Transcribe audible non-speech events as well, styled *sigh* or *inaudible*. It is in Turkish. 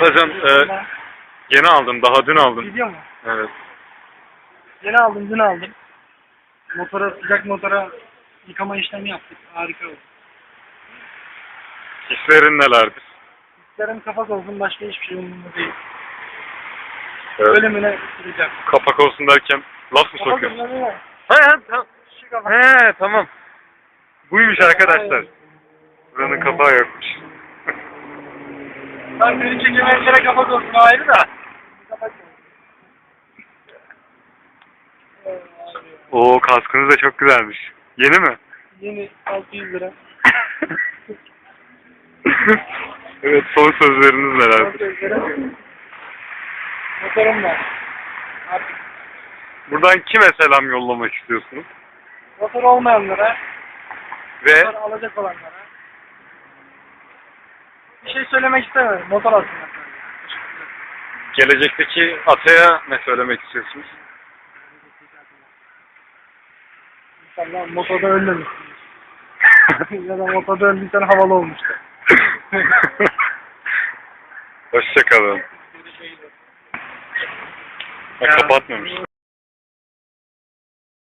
Hocam e, yeni aldım. Daha dün aldım. Gidiyor mu? Evet. Yeni aldım, dün aldım. Motora, sıcak motora yıkama işlemi yaptık. Harika oldu. Hislerin nelerdir? İsterim kapak olsun, başka hiçbir şey umurumda değil. Evet. Ölümüne süreceğim. Kapak olsun derken laf mı Kapak sokuyorsun? olsun? He he. Şu kapak. He tamam. Buymuş arkadaşlar. Buranın kapağı yokmuş. Ben beni çekemeyenlere kapak olsun ayrı da. Oo kaskınız da çok güzelmiş. Yeni mi? Yeni 600 lira. *laughs* evet son sözleriniz nelerdir? 600 lira. Motorum var. Artık Buradan kime selam yollamak istiyorsunuz? motor olmayanlara, Ve motor alacak olanlara. Bir şey söylemek istemiyorum. Motor alsınlar. gelecekteki Ata'ya ne söylemek istiyorsunuz? İnşallah motorda ölmemişsiniz. *laughs* ya da motorda öldüysen havalı olmuştu. *laughs* Hoşçakalın. Ha, kapatmamış.